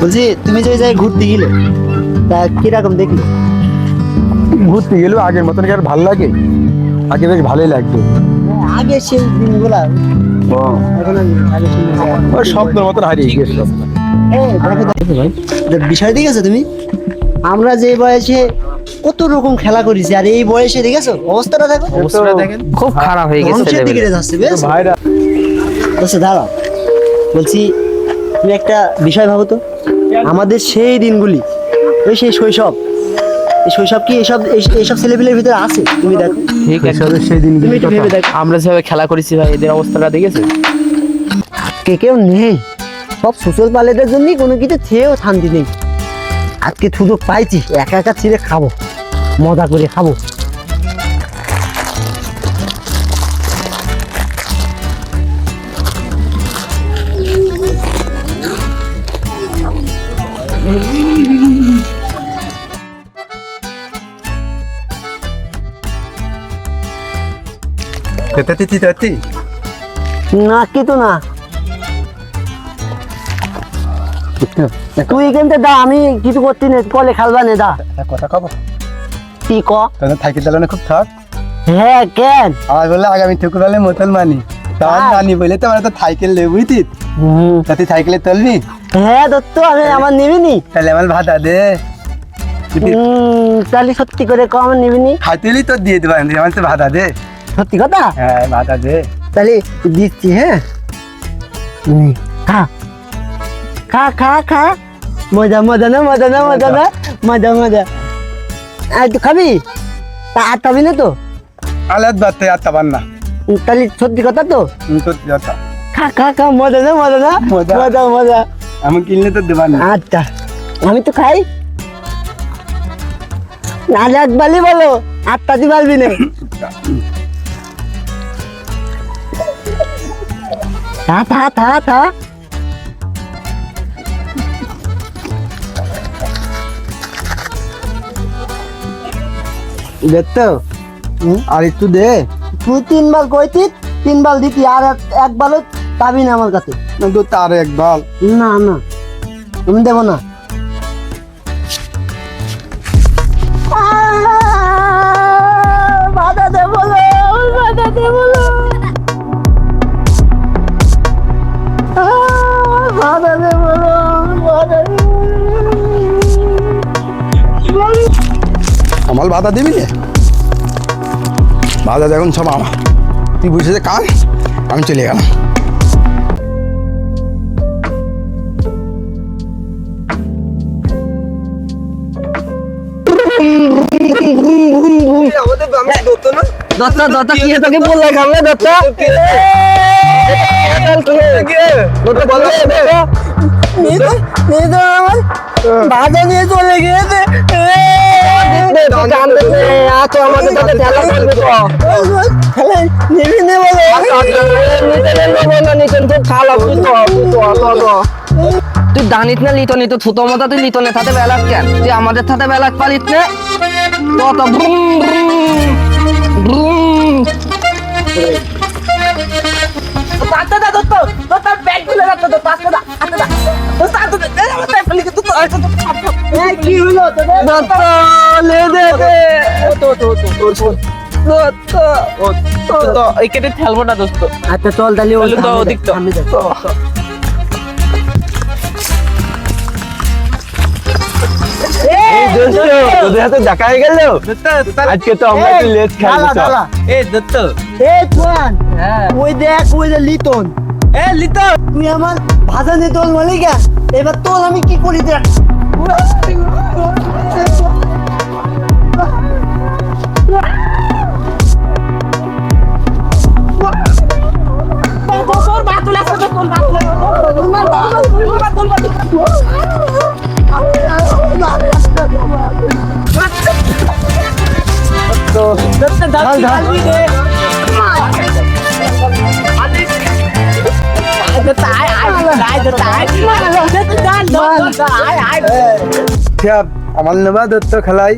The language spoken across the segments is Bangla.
বলছি তুমি যে জায়গায় ঘুরতে গেলে তা কীরকম দেখলে? ঘুরতে গেলেও আগের মতন কি আর ভালো লাগে? আগে বেশ ভালোই লাগতো। আগে সেই দিনগুলা স্বপ্নের মতন হারিয়ে গেছে বিষয় দেখেছ তুমি? আমরা যে বয়সে কত রকম খেলা করেছি আর এই বয়সে দেখেছ? অবস্থাটা দেখো। খুব খারাপ হয়ে গেছে বলছে দাঁড়াও। বলছি তুমি একটা বিষয় ভাবো তো। আমাদের সেই দিনগুলি ওই সেই শৈশব এই শৈশব কি এসব এই- এইসব ছেলেপিলের ভিতরে আছে? তুমি দেখো। ঠিক আছে। সেই তুমি দিনগুলি একটু ভেবে দেখো। আমরা যেভাবে খেলা করেছি ভাই এদের অবস্থাটা দেখেছে? কে কেউ নেই। সব সুচল পালেদের জন্যই কোনো কিছু খেয়েও শান্তি নেই। আজকে সুযোগ পাইছি একা একা ছিঁড়ে খাব মজা করে খাব। না তুই কিন্তু দা? আমি কিছু করছি না কলে খালবা নে দা। কথা কব। কি থাকি খুব থাক। হ্যাঁ কেন? আর বলে আগামী ঠুকুরালে মুসলমানি। তার। নানি বলে তো আমরা তো সাইকেল নেই বুঝতি হুম, সাইকেলে তুলবি? হ্যাঁ দত্ত আমি আমার নিবিনি। তাহলে আমার ভাতা দে। তাহলে সত্যি করে ক আমার নিবিনি। হাতিলি তো দিয়ে দেবো আমার তো ভাতা দে। সত্যি কথা? হ্যাঁ ভাতা দে। তাহলে দিচ্ছি হ্যাঁ? খা। খা খা খা। মজা মজা না মজা না মজা না মজা মজা। আর তুই খাবি? তা আর খাবি না তো? আলাদ বাতে আর তাবার না তাহলে সত্যি কথা তো? তো যথা খা খা খা মজা না মজা না মজা। মজা মজা। আমি কিনলে তো দেবার না আচ্ছা। আমি তো খাই। নাহলে একবারই বলো আটটা দি পারবি না। থা থা থা থা দেখতো আর একটু দে। তুই তিনবার কইতি তিনবার দিতি আর এক- একবারও পাবি না আমার কাছে? না তো তার এক বল না না। তুমি দেবো না। না, বাধা দেবো না। বাধা দেবো না, বাধা দেবো না। আমার বাধা দিবি রে বাধা দেখুন সব আমার তুই বুঝে যে কাজ আমি চলে গেলাম দত্তা দত্তা কি তোকে বললে খাবে দত্তা বাধা নিয়ে চলে গিয়েছে আমাদের সাথে খেলা করবে তো খেলে নিবি নে বলো তুই জানিস না লিটনি তো থুতো মতো তুই লিটনের সাথে বেলাক কেন? তুই আমাদের সাথে বেলাক পারিস না? তত ব্রুম ব্রুম ব্রুম। কি হলো তোদের? দত্ত লে দে দে। দত্ত তো এই কেটে খেলব না দোস্ত আচ্ছা চল তাহলে ওই তো ওদিক তো। সামনে দেখ। তোদের হাতে দেখা হয়ে গেল? আজকে তো আমরা একটু লেট। এ দত্ত এ হ্যাঁ। ওই দেখ ওই যে লিটন। এ লিটন। তুই আমার ভাজা নে তোল মালিকা? এবার তোল আমি কি করি দেখ। আমার নেবা দত্ত খেলাই।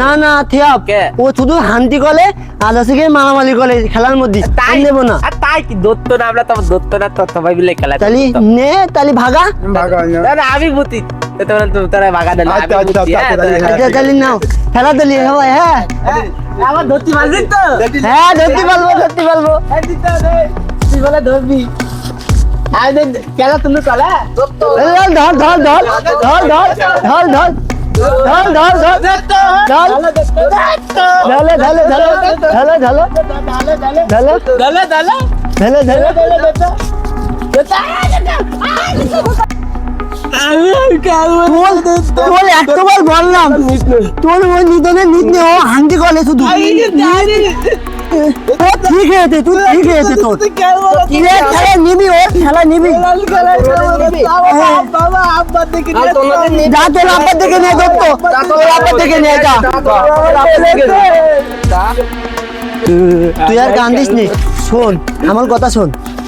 না না থিয়াপ ও শুধু হান্তি কলে আর হচ্ছে মারামারি কলে খেলার মধ্যে তাই আমি দেবো না তাই কি দত্ত না আমরা তো দত্ত না তো সবাই মিলে খেলা তালি নে তালি ভাগা। আমি বুতি। তোরা তো- তোরা ভাগা দিলে আচ্ছা, আচ্ছা, আচ্ছা, আচ্ছা, আচ্ছা তালি নাও খেলা তালি হ্যাঁ হ্যাঁ আমার ধরতে পারবি তো হ্যাঁ ধরতে পারব ধরতে পারব এই দিতে হবে। তুই বলে ধরবি আমি দেখ খেলা তুমি চলে এই ধর ধর ধর ধর ধর ধর ধর ধর ধর ধর ধর ধর ঢালে ঢালে ঢালে ঢালে ঢালে ঢালে দলে দলে ঢালে ঢালে তোর একবার বললাম তোর ওই নিদনে ও শুধু। ও ঠিক হয়েছে তুই ঠিক হয়েছে তোর? খেলা নিবি? ওর খেলা নিবি। যা তোর আব্বার থেকে নিয়ে দত্ত তোর আব্বার থেকে নিয়ে যা। তুই আর কান্দিস নি শোন আমার কথা শোন।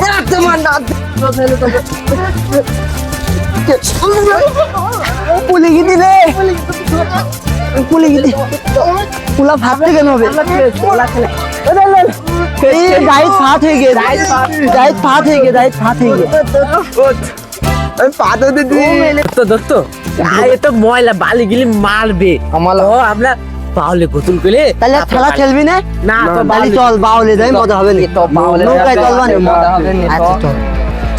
পড়াতে মার না পুলে হয়ে হয়ে হয়ে ময়লা বালিগুলি মারবে। আমরা আমরা গোতুল করে তাহলে খেলা খেলবি না? না তো তাহলে চল বাউলে যাই মজা হবে না। তো বাউলে নৌকায় চলবা না মজা হবে না, আচ্ছা চল।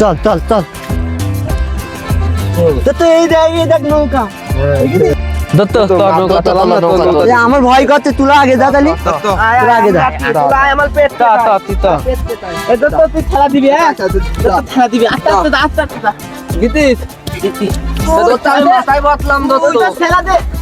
চল চল চল। তো তো এই দেখ এই দেখ নৌকা। দত্ত নৌকা চালাম না, নৌকা চালাম। এ, আমার ভয় করছে তুলা আগে যা তাহলে। তুলা আগে যা। আমার পেট এ দত্ত তুই খেলা দিবি হ্যাঁ? দত্ত। খেলা দিবি। আস্তে আস্তে আস্তে আস্তে গিতিস। দত্ত, আমি মাথায় বাঁধলাম, দত্ত। খেলা দে। বলে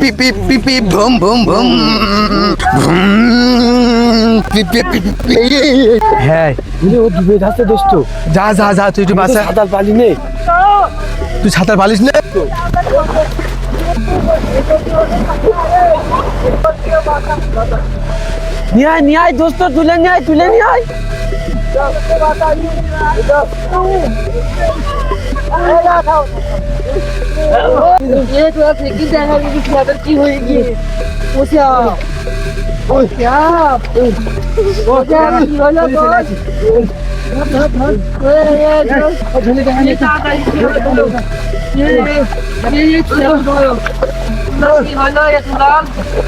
পিপ পিপ পিপ পিপ ভুম ভুম ভুম। হ্যাঁ। ও ডুবে যাচ্ছে দোস্ত। যা যা যা তুই একটু বাঁচা সাঁতার পালি নেই তুই সাঁতার পালিস না? নিয়ে আয় নিয়ে আয় দোস্ত তুলে নিয়ে আয় তুলে নিয়ে আয়। ये तो आप लेकिन जाएगा कि कुछ मदद की होगी उसे ओ क्या ओ क्या बोलो तो भाग भाग भाग ये ये ये ये ये ये ये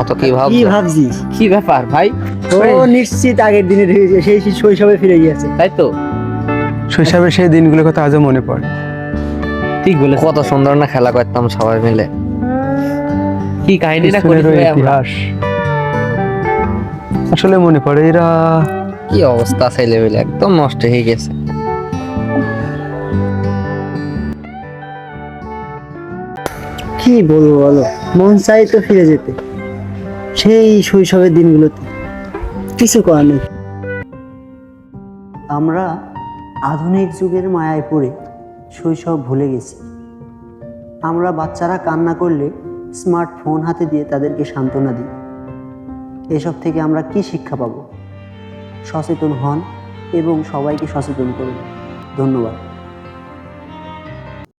অত কি কি ভাবছিস? কি ব্যাপার ভাই? ও নিশ্চিত আগের দিনে সেই শৈশবে ফিরে গিয়েছে। তাই তো? শৈশবের সেই দিনগুলোর কথা আজও মনে পড়ে। ঠিক বলে কত সুন্দর না খেলা করতাম সবাই মিলে। কি ভাই আমরা? ইতিহাস। আসলে মনে পড়ে এরা। কি অবস্থা ছেলে মিলে একদম নষ্ট হয়ে গেছে। কি বলব বলো? মন চাই তো ফিরে যেতে। সেই শৈশবের দিনগুলোতে কিছু করার নেই। আমরা আধুনিক যুগের মায়ায় পড়ে শৈশব ভুলে গেছি। আমরা বাচ্চারা কান্না করলে স্মার্টফোন হাতে দিয়ে তাদেরকে সান্ত্বনা দিই। এসব থেকে আমরা কি শিক্ষা পাবো? সচেতন হন এবং সবাইকে সচেতন করুন। ধন্যবাদ।